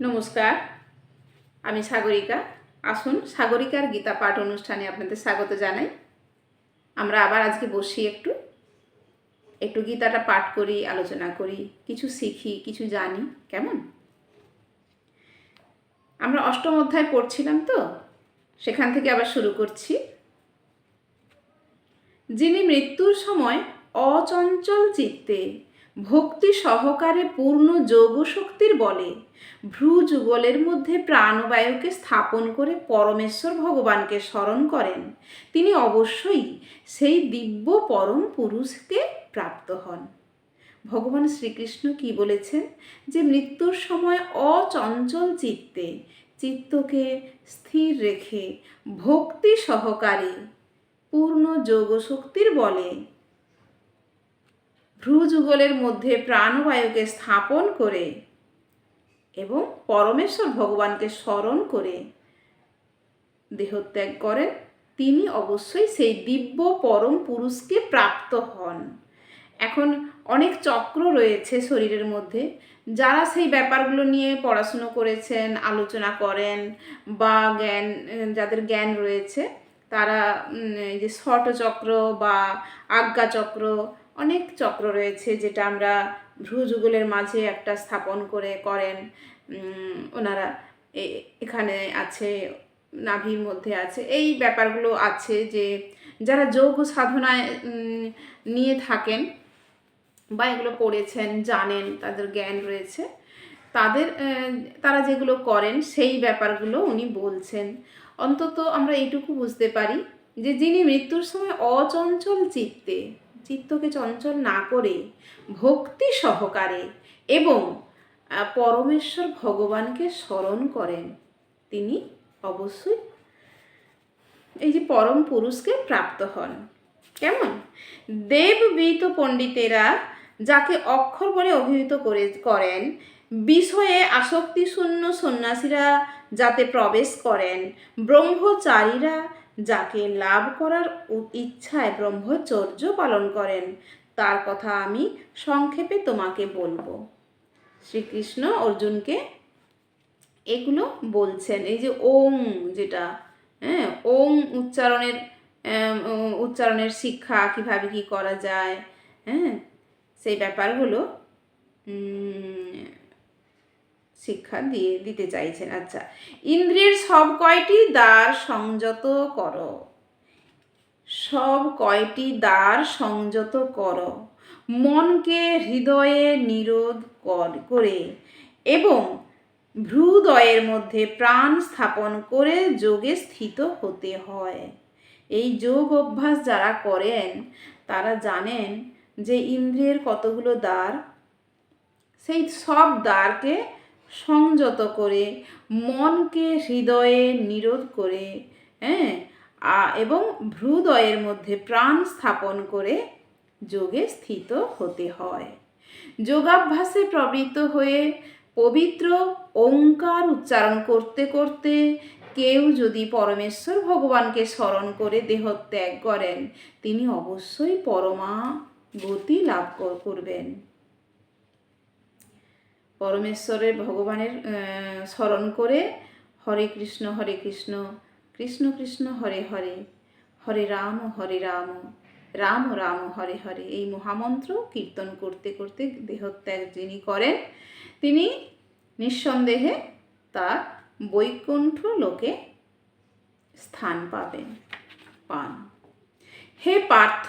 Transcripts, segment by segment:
নমস্কার, আমি সাগরিকা। আসুন সাগরিকার গীতা পাঠ অনুষ্ঠানে আপনাদের স্বাগত জানাই। আমরা আবার আজকে বসি একটু। একটু গীতাটা পাঠ করি, আলোচনা করি, কিছু শিখি, কিছু জানি, কেমন? আমরা অষ্টম অধ্যায় পড়ছিলাম তো, সেখান থেকে আবার শুরু করছি। যিনি মৃত্যুর সময় অচঞ্চল চিত্তে ভক্তি সহকারে পূর্ণ যোগশক্তির বলে। ভ্রু যুগলের মধ্যে প্রাণবায়ুকে স্থাপন করে পরমেশ্বর ভগবানকে স্মরণ করেন। তিনি অবশ্যই সেই দিব্য পরম পুরুষকে প্রাপ্ত হন। ভগবান শ্রীকৃষ্ণ কি বলেছেন? যে মৃত্যুর সময় অচঞ্চল চিত্তে, চিত্তকে স্থির রেখে ভক্তি সহকারে পূর্ণ যোগশক্তির বলে ভ্রুযুগলের মধ্যে প্রাণবায়ুকে স্থাপন করে এবং পরমেশ্বর ভগবানকে স্মরণ করে দেহত্যাগ করেন, তিনি অবশ্যই সেই দিব্য পরম পুরুষকে প্রাপ্ত হন। এখন অনেক চক্র রয়েছে শরীরের মধ্যে, যারা সেই ব্যাপারগুলো নিয়ে পড়াশুনো করেছেন, আলোচনা করেন বা জ্ঞান, যাদের জ্ঞান রয়েছে, তারা এই যে চক্র বা আজ্ঞা চক্র অনেক চক্র রয়েছে যেটা আমরা ভ্রুযুগলের মাঝে একটা স্থাপন করে করেন। ওনারা এখানে আছে, নাভির মধ্যে আছে। এই ব্যাপারগুলো আছে যে যারা যোগ সাধনায় নিয়ে থাকেন বা এগুলো পড়েছেন জানেন, তাদের জ্ঞান রয়েছে, তাদের তারা যেগুলো করেন সেই ব্যাপারগুলো উনি বলছেন। অন্তত আমরা এইটুকু বুঝতে পারি যে যিনি মৃত্যুর সময় অচঞ্চল চিত্তে চিত্তকে চঞ্চল না করে, ভক্তি সহকারে এবং পরমেশ্বর ভগবানকে স্মরণ করেন। তিনি অবশ্যই এই যে পরম পুরুষকে প্রাপ্ত হন। কেমন? দেববিত পণ্ডিতেরা যাকে অক্ষর বলে অভিহিত করে, করেন, বিষয়ে আসক্তিশূন্য সন্ন্যাসীরা যাতে প্রবেশ করেন, ব্রহ্মচারীরা যাকে লাভ করার ইচ্ছায় ব্রহ্মচর্য পালন করেন, তার কথা আমি সংক্ষেপে তোমাকে বলব। শ্রীকৃষ্ণ অর্জুনকে এগুলো বলছেন, এই যে ওং যেটা হ্যাঁ ওং উচ্চারণের উচ্চারণের শিক্ষা কীভাবে কি করা যায় হ্যাঁ সেই ব্যাপারগুলো শিক্ষা দিয়ে দিতে চাইছেন। আচ্ছা ইন্দ্রিয়ের সব কয়টি দ্বার সংযত করো? সব কয়টি দ্বার সংযত করো? মনকে হৃদয়ে নিরোধ কর- এবং ভ্রুদয়ের মধ্যে প্রাণ স্থাপন করে যোগে স্থিত হতে হয়। এই যোগ অভ্যাস যারা করেন, তারা জানেন যে ইন্দ্রিয়ের কতগুলো দ্বার, সেই সব দ্বারকে সংযত করে, মনকে হৃদয়ে নিরোধ করে হ্যাঁ? এবং ভ্রুদয়ের মধ্যে প্রাণ স্থাপন করে যোগে স্থিত হতে হয়। যোগাভ্যাসে প্রবৃত্ত হয়ে পবিত্র ওঙ্কার উচ্চারণ করতে করতে কেউ যদি পরমেশ্বর ভগবানকে স্মরণ করে দেহত্যাগ করেন, তিনি অবশ্যই পরমা গতি লাভ করবেন। পরমেশ্বরের ভগবানের স্মরণ করে হরে কৃষ্ণ হরে কৃষ্ণ কৃষ্ণ কৃষ্ণ, হরে হরে হরে রাম হরে রাম রাম রাম, হরে হরে এই মহামন্ত্র কীর্তন করতে করতে দেহত্যাগ যিনি করেন, তিনি নিঃসন্দেহে তার বৈকুণ্ঠ লোকে স্থান পাবেন, পান। হে পার্থ,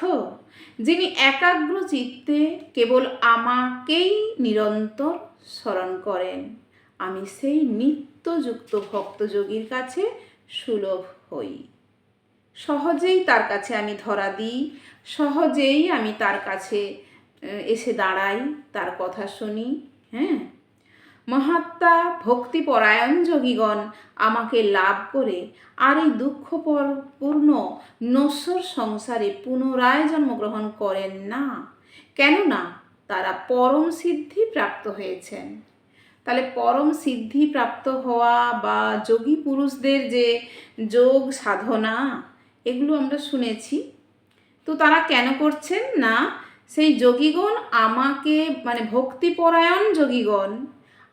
যিনি একাগ্র চিত্তে কেবল আমাকেই নিরন্তর স্মরণ করেন। আমি সেই নিত্যযুক্ত ভক্তযোগীর কাছে সুলভ হই। সহজেই তার কাছে আমি ধরা দিই, সহজেই আমি তার কাছে এসে দাঁড়াই, তার কথা শুনি হ্যাঁ? মহাত্মা ভক্তিপরায়ণ যোগীগণ আমাকে লাভ করে আর এই দুঃখপর- পূর্ণ নশ্বর সংসারে পুনরায় জন্মগ্রহণ করেন না। কেননা তারা পরম সিদ্ধি প্রাপ্ত হয়েছেন। তাহলে পরম সিদ্ধি প্রাপ্ত হওয়া বা যোগী পুরুষদের যে যোগ সাধনা, এগুলো আমরা শুনেছি। তো তারা কেন করছেন? না, সেই যোগীগণ আমাকে মানে ভক্তিপরায়ণ যোগীগণ,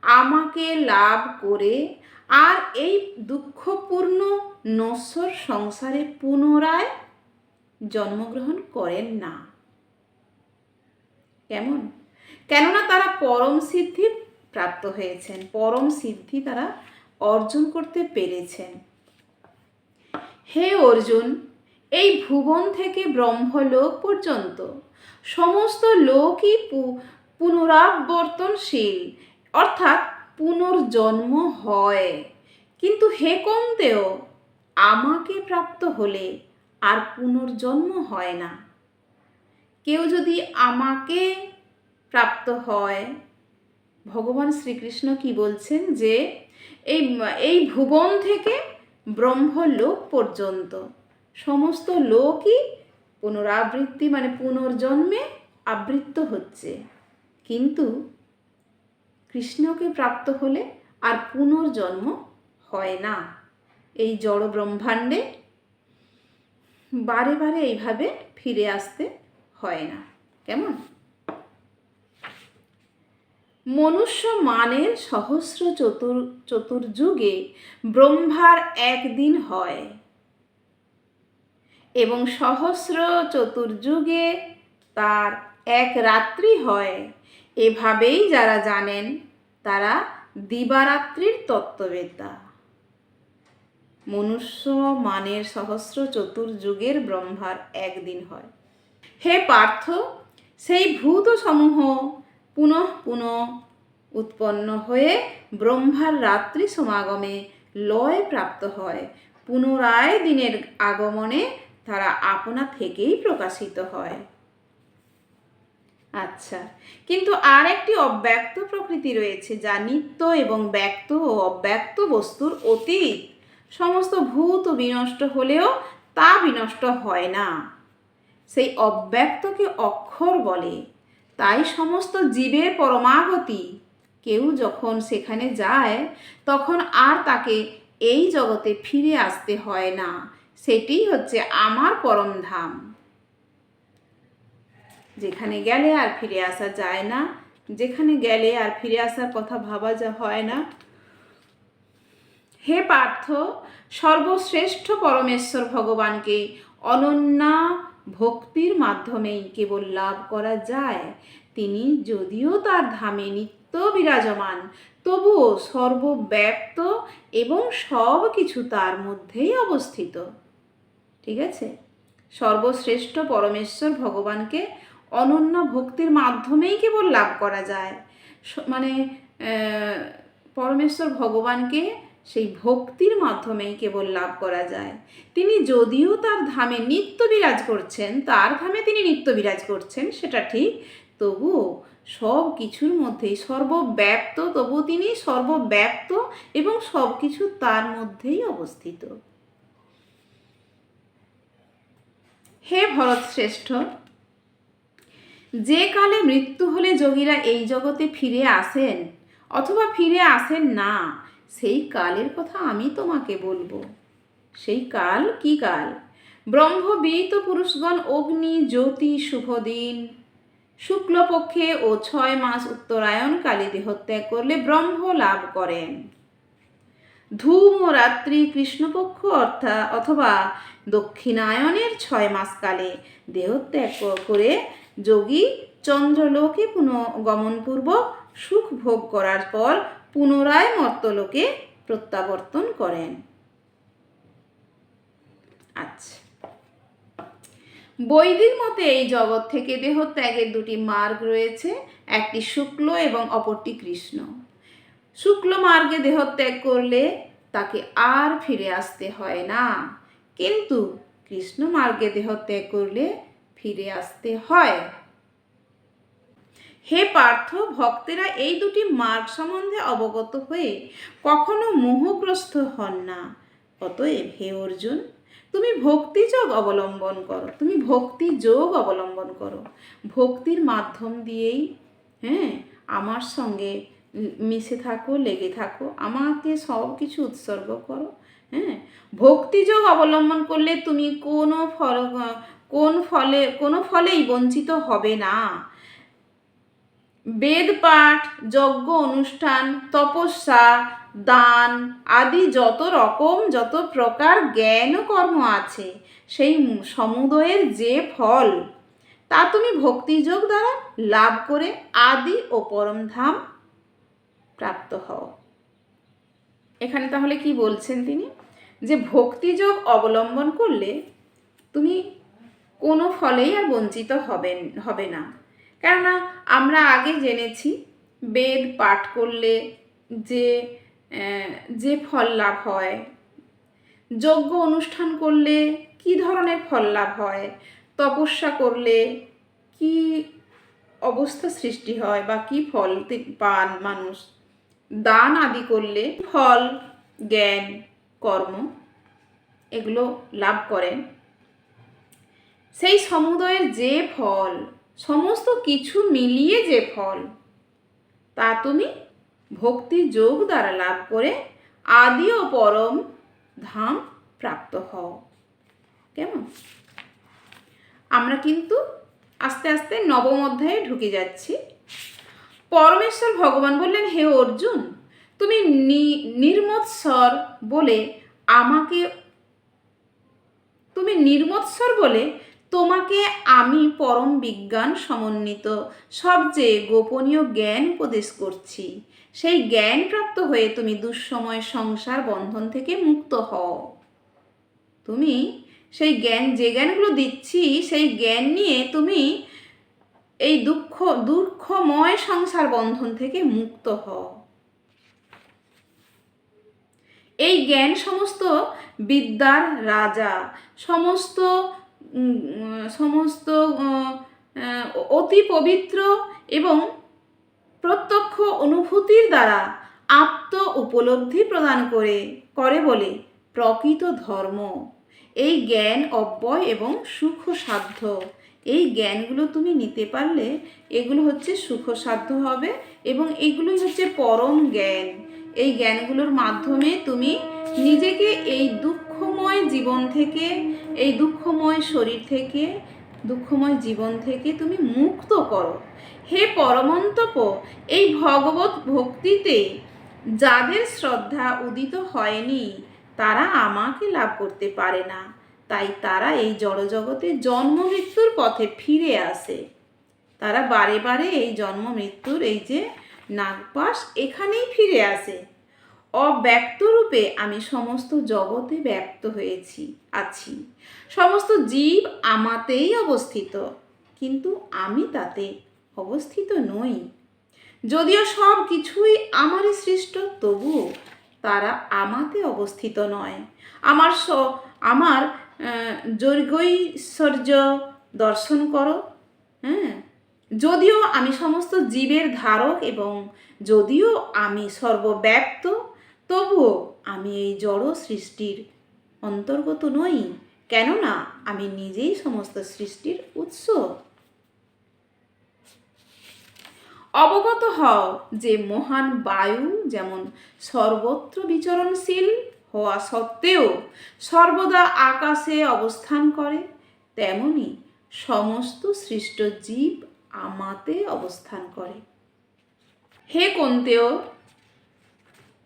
আমাকে লাভ করে আর এই দুঃখপূর্ণ নশ্বর সংসারে পুনরায় জন্মগ্রহণ করেন না। কেমন? কেননা তারা পরম সিদ্ধি প্রাপ্ত হয়েছেন। পরম সিদ্ধি তারা অর্জন করতে পেরেছেন। হে অর্জুন, এই ভুবন থেকে ব্রহ্মলোক পর্যন্ত সমস্ত লোকই পুনরাবর্তনশীল, অর্থাৎ পুনর্জন্ম হয়। কিন্তু হে কমতেও আমাকে প্রাপ্ত হলে আর পুনর্জন্ম হয় না। কেউ যদি আমাকে প্রাপ্ত হয়, ভগবান শ্রীকৃষ্ণ কি বলছেন যে, এই এই ভুবন থেকে ব্রহ্মলোক পর্যন্ত, সমস্ত লোকই পুনরাবৃত্তি মানে পুনর্জন্মে আবৃত্ত হচ্ছে। কিন্তু কৃষ্ণকে প্রাপ্ত হলে আর পুনর্জন্ম হয় না। এই জড় ব্রহ্মাণ্ডে বারে বারে এইভাবে ফিরে আসতে হয় না। কেমন? মনুষ্য মানের সহস্র চতুর, চতুর্যুগে ব্রহ্মার একদিন হয় এবং সহস্র চতুর্যুগে তার এক রাত্রি হয়। এভাবেই যারা জানেন, তারা দিবারাত্রির তত্ত্ববেত্তা। মনুষ্য মানের সহস্র চতুর্যুগের ব্রহ্মার একদিন হয়। হে পার্থ, সেই ভূত সমূহ পুনঃ পুনঃ উৎপন্ন হয়ে ব্রহ্মার রাত্রি সমাগমে লয় প্রাপ্ত হয়। পুনরায় দিনের আগমনে তারা আপনা থেকেই প্রকাশিত হয়। আচ্ছা কিন্তু আর একটি অব্যক্ত প্রকৃতি রয়েছে যা নিত্য এবং ব্যক্ত ও অব্যক্ত বস্তুর অতীত। সমস্ত ভূত বিনষ্ট হলেও তা বিনষ্ট হয় না। সেই অব্যক্তকে অক্ষর বলে। তাই সমস্ত জীবের পরমাগতি। কেউ যখন সেখানে যায়, তখন আর তাকে এই জগতে ফিরে আসতে হয় না। সেটি হচ্ছে আমার পরম ধাম। যেখানে গেলে আর ফিরে আসা যায় না। যেখানে গেলে আর ফিরে আসার কথা ভাবা যা হয় না। হে পার্থ, সর্বশ্রেষ্ঠ পরমেশ্বর ভগবানকে অনন্যা ভক্তির মাধ্যমেই কেবল লাভ করা যায়, তিনি যদিও তার ধামে নিত্য বিরাজমান, তবুও সর্বব্যাপ্ত এবং সব কিছু তার মধ্যেই অবস্থিত। ঠিক আছে? সর্বশ্রেষ্ঠ পরমেশ্বর ভগবানকে অনন্য ভক্তির মাধ্যমেই কেবল লাভ করা যায়। মানে পরমেশ্বর ভগবানকে সেই ভক্তির মাধ্যমেই কেবল লাভ করা যায়। তিনি যদিও তার ধামে নিত্য বিরাজ করছেন, তার ধামে তিনি নিত্য বিরাজ করছেন, সেটা ঠিক। তবুও সব কিছুর মধ্যেই সর্বব্যাপ্ত, তবু তিনি সর্বব্যাপ্ত এবং সব কিছু তার মধ্যেই অবস্থিত। হে ভরত শ্রেষ্ঠ যে কালে মৃত্যু হলে যোগীরা এই জগতে ফিরে আসেন, অথবা ফিরে আসেন না সেই কালের কথা আমি তোমাকে বলব। সেই কাল? কি কাল? ব্রহ্মবিত পুরুষগণ অগ্নি, জ্যোতি, শুভ দিন। শুক্লপক্ষে ও ছয় মাস উত্তরায়ণ কালে দেহত্যাগ করলে ব্রহ্ম লাভ করেন। ধূম রাত্রি কৃষ্ণপক্ষ অর্থাৎ অথবা দক্ষিণায়নের ছয় মাস কালে দেহত্যাগ করে যোগী চন্দ্রলোকে পুনঃগমনপূর্বক সুখ ভোগ করার পর পুনরায় মর্তলোকে প্রত্যাবর্তন করেন। আচ্ছা। বৈদিক মতে এই জগৎ থেকে দেহত্যাগের দুটি মার্গ রয়েছে, একটি শুক্ল এবং অপরটি কৃষ্ণ। শুক্ল মার্গে দেহত্যাগ করলে তাকে আর ফিরে আসতে হয় না, কিন্তু কৃষ্ণ মার্গে দেহত্যাগ করলে ফিরে আসতে হয়। হে পার্থ, ভক্তেরা এই দুটি মার্গ সম্বন্ধে অবগত হয়ে কখনো মোহগ্রস্ত হন না। অতএব হে অর্জুন, তুমি ভক্তি যোগ অবলম্বন করো। তুমি ভক্তি যোগ অবলম্বন করো। ভক্তির মাধ্যম দিয়েই হ্যাঁ আমার সঙ্গে মিশে থাকো, লেগে থাকো, আমাকে সব কিছু উৎসর্গ করো হ্যাঁ। ভক্তিযোগ অবলম্বন করলে তুমি কোনো ফল, কোন ফলে, কোনো ফলেই বঞ্চিত হবে না। বেদ পাঠ, যজ্ঞ অনুষ্ঠান, তপস্যা, দান আদি যত রকম, যত প্রকার জ্ঞান কর্ম আছে, সেই সমুদয়ের যে ফল, তা তুমি ভক্তিযোগ দ্বারা লাভ করে আদি ও পরমধাম প্রাপ্ত হও। এখানে তাহলে কি বলছেন তিনি? যে ভক্তিযোগ অবলম্বন করলে তুমি কোনো ফলেই আর বঞ্চিত হবেন, হবে না। কেননা আমরা আগে জেনেছি বেদ পাঠ করলে যে যে ফল লাভ হয়, যজ্ঞ অনুষ্ঠান করলে কি ধরনের ফল লাভ হয়, তপস্যা করলে কি অবস্থা সৃষ্টি হয় বা কি ফল পান মানুষ, দান আদি করলে ফল, জ্ঞান, কর্ম এগুলো লাভ করেন। সেই সমুদয়ের যে ফল সমস্ত কিছু মিলিয়ে যে ফল, তা তুমি ভক্তি যোগ দ্বারা লাভ করে আদি ও পরম ধাম প্রাপ্ত হও। কেমন? আমরা কিন্তু আস্তে আস্তে নবম অধ্যায়ে ঢুকে যাচ্ছি। পরমেশ্বর ভগবান বললেন, হে অর্জুন, তুমি নির্মৎসর বলে আমাকে, তুমি নির্মৎসর বলে তোমাকে আমি পরম বিজ্ঞান সমন্বিত সবচেয়ে গোপনীয় জ্ঞান উপদেশ করছি, সেই জ্ঞান প্রাপ্ত হয়ে তুমি দুঃসময় সংসার বন্ধন থেকে মুক্ত হও। তুমি সেই জ্ঞান, যে জ্ঞানগুলো দিচ্ছি, সেই জ্ঞান নিয়ে তুমি এই দুঃখ, দুঃখময় সংসার বন্ধন থেকে মুক্ত হও। এই জ্ঞান সমস্ত বিদ্যার রাজা, সমস্ত সমস্ত অতি পবিত্র এবং প্রত্যক্ষ অনুভূতির দ্বারা আত্ম উপলব্ধি প্রদান করে করে বলে প্রকৃত ধর্ম। এই জ্ঞান অব্যয় এবং সুখ সাধ্য এই জ্ঞানগুলো তুমি নিতে পারলে এগুলো হচ্ছে সুখ সাধ্য হবে এবং এগুলোই হচ্ছে পরম জ্ঞান। এই জ্ঞানগুলোর মাধ্যমে তুমি নিজেকে এই দুঃখময় জীবন থেকে, এই দুঃখময় শরীর থেকে, দুঃখময় জীবন থেকে তুমি মুক্ত করো। হে পরমন্তপ, এই ভগবত ভক্তিতে যাদের শ্রদ্ধা উদিত হয়নি, তারা আমাকে লাভ করতে পারে না। তাই তারা এই জড়জগতে জন্ম মৃত্যুর পথে ফিরে আসে। তারা বারে বারে এই জন্ম মৃত্যুর এই যে নাগপাশ, এখানেই ফিরে আসে। অব্যক্ত রূপে আমি সমস্ত জগতে ব্যক্ত হয়েছি আছি। সমস্ত জীব আমাতেই অবস্থিত কিন্তু আমি তাতে অবস্থিত নই। যদিও সব কিছুই আমারই সৃষ্ট তবু তারা আমাতে অবস্থিত নয়। আমার স আমার আহ, যৈর্গৈশ্বর্য দর্শন করো হ্যাঁ? যদিও আমি সমস্ত জীবের ধারক এবং যদিও আমি সর্বব্যাপ্ত তবুও আমি এই জড় সৃষ্টির অন্তর্গত নই, কেননা আমি নিজেই সমস্ত সৃষ্টির উৎস। অবগত হও যে মহান বায়ু যেমন সর্বত্র বিচরণশীল হওয়া সত্ত্বেও সর্বদা আকাশে অবস্থান করে, তেমনি সমস্ত সৃষ্ট জীব আমাতে অবস্থান করে। হে কন্তেয়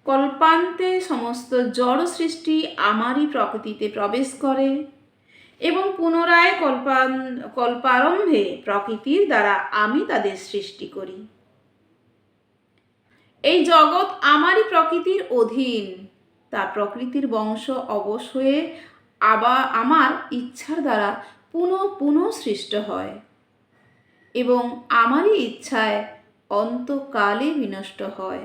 কল্পান্তে সমস্ত জড় সৃষ্টি আমারই প্রকৃতিতে প্রবেশ করে এবং পুনরায় কল্পান, কল্পারম্ভে প্রকৃতির দ্বারা আমি তাদের সৃষ্টি করি। এই জগৎ আমারই প্রকৃতির অধীন। তা প্রকৃতির বংশ অবশ হয়ে আবার আমার ইচ্ছার দ্বারা পুনঃ পুনঃ সৃষ্ট হয় এবং আমারই ইচ্ছায় অন্তকালে বিনষ্ট হয়।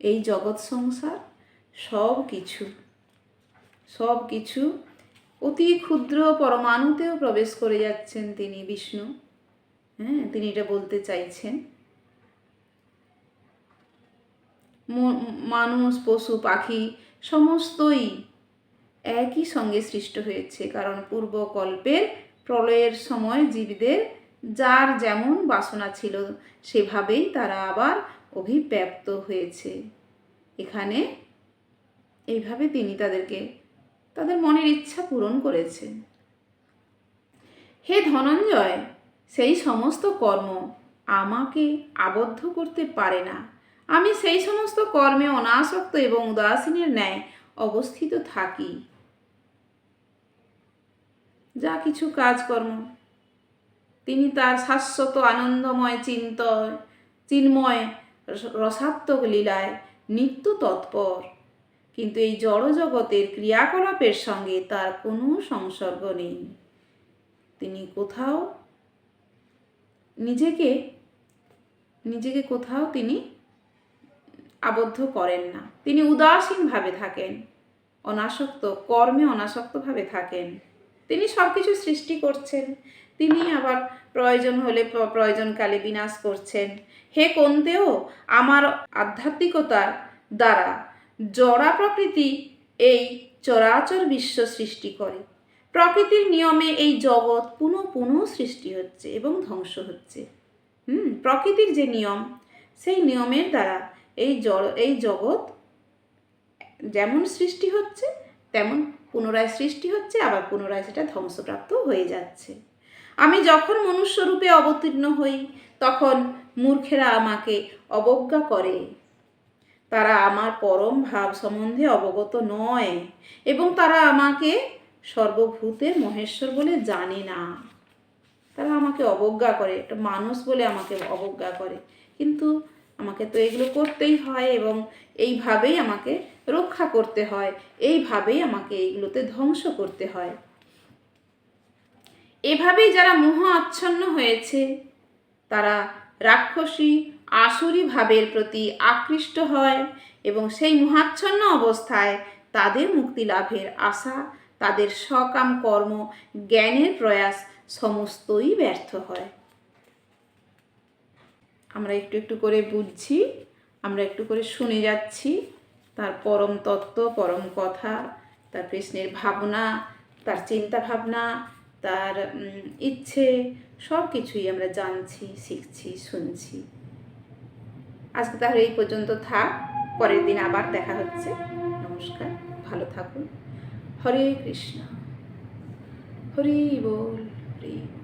এই জগৎ সংসার সব কিছু সব কিছু অতি ক্ষুদ্র পরমাণুতেও প্রবেশ করে যাচ্ছেন তিনি বিষ্ণু। হ্যাঁ তিনি এটা বলতে চাইছেন। মানুষ, পশু, পাখি সমস্তই একই সঙ্গে সৃষ্ট হয়েছে, কারণ পূর্বকল্পের প্রলয়ের সময় জীবদের যার যেমন বাসনা ছিল, সেভাবেই তারা আবার অভিব্যক্ত হয়েছে। এখানে এইভাবে তিনি তাদেরকে, তাদের মনের ইচ্ছা পূরণ করেছেন। হে ধনঞ্জয়, সেই সমস্ত কর্ম আমাকে আবদ্ধ করতে পারে না। আমি সেই সমস্ত কর্মে অনাসক্ত এবং উদাসীনের ন্যায় অবস্থিত থাকি। যা কিছু কাজকর্ম। তিনি তার শাশ্বত আনন্দময়, চিন্তয়, চিন্ময় রসাত্মক লীলায় নিত্য তৎপর। কিন্তু এই জড়জগতের ক্রিয়াকলাপের সঙ্গে তার কোনো সংসর্গ নেই। তিনি কোথাও নিজেকে নিজেকে কোথাও তিনি আবদ্ধ করেন না। তিনি উদাসীনভাবে থাকেন, অনাসক্ত, কর্মে অনাসক্তভাবে থাকেন। তিনি সব কিছু সৃষ্টি করছেন। তিনি আবার প্রয়োজন হলে প্রয়োজনকালে বিনাশ করছেন। হে কোনতেও, আমার আধ্যাত্মিকতার দ্বারা জড়া প্রকৃতি এই চরাচর বিশ্ব সৃষ্টি করে। প্রকৃতির নিয়মে এই জগৎ পুনঃ পুনঃ সৃষ্টি হচ্ছে এবং ধ্বংস হচ্ছে। হুম, প্রকৃতির যে নিয়ম, সেই নিয়মের দ্বারা এই জড়, এই জগৎ যেমন সৃষ্টি হচ্ছে, তেমন পুনরায় সৃষ্টি হচ্ছে, আবার পুনরায় সেটা ধ্বংসপ্রাপ্ত হয়ে যাচ্ছে। আমি যখন মনুষ্যরূপে অবতীর্ণ হই, তখন মূর্খেরা আমাকে অবজ্ঞা করে। তারা আমার পরম ভাব সম্বন্ধে অবগত নয় এবং তারা আমাকে সর্বভূতে মহেশ্বর বলে জানে না। তারা আমাকে অবজ্ঞা করে, একটা মানুষ বলে আমাকে অবজ্ঞা করে। কিন্তু আমাকে তো এগুলো করতেই হয় এবং এইভাবেই আমাকে রক্ষা করতে হয়, এইভাবেই আমাকে এইগুলোতে ধ্বংস করতে হয়। এভাবেই যারা মোহ আচ্ছন্ন হয়েছে, তারা রাক্ষসী আসুরি ভাবের প্রতি আকৃষ্ট হয় এবং সেই মোহাচ্ছন্ন অবস্থায় তাদের মুক্তি লাভের আশা, তাদের সকাম কর্ম, জ্ঞানের প্রয়াস সমস্তই ব্যর্থ হয়। আমরা একটু একটু করে বুঝছি, আমরা একটু করে শুনে যাচ্ছি, তার পরম তত্ত্ব, পরম কথা, তার কৃষ্ণের ভাবনা, তার চিন্তা ভাবনা তার ইচ্ছে সব কিছুই আমরা জানছি, শিখছি, শুনছি। আজকে তাহলে এই পর্যন্ত থাক, পরের দিন আবার দেখা হচ্ছে। নমস্কার, ভালো থাকুন। হরে কৃষ্ণ। হরি বল, হরি।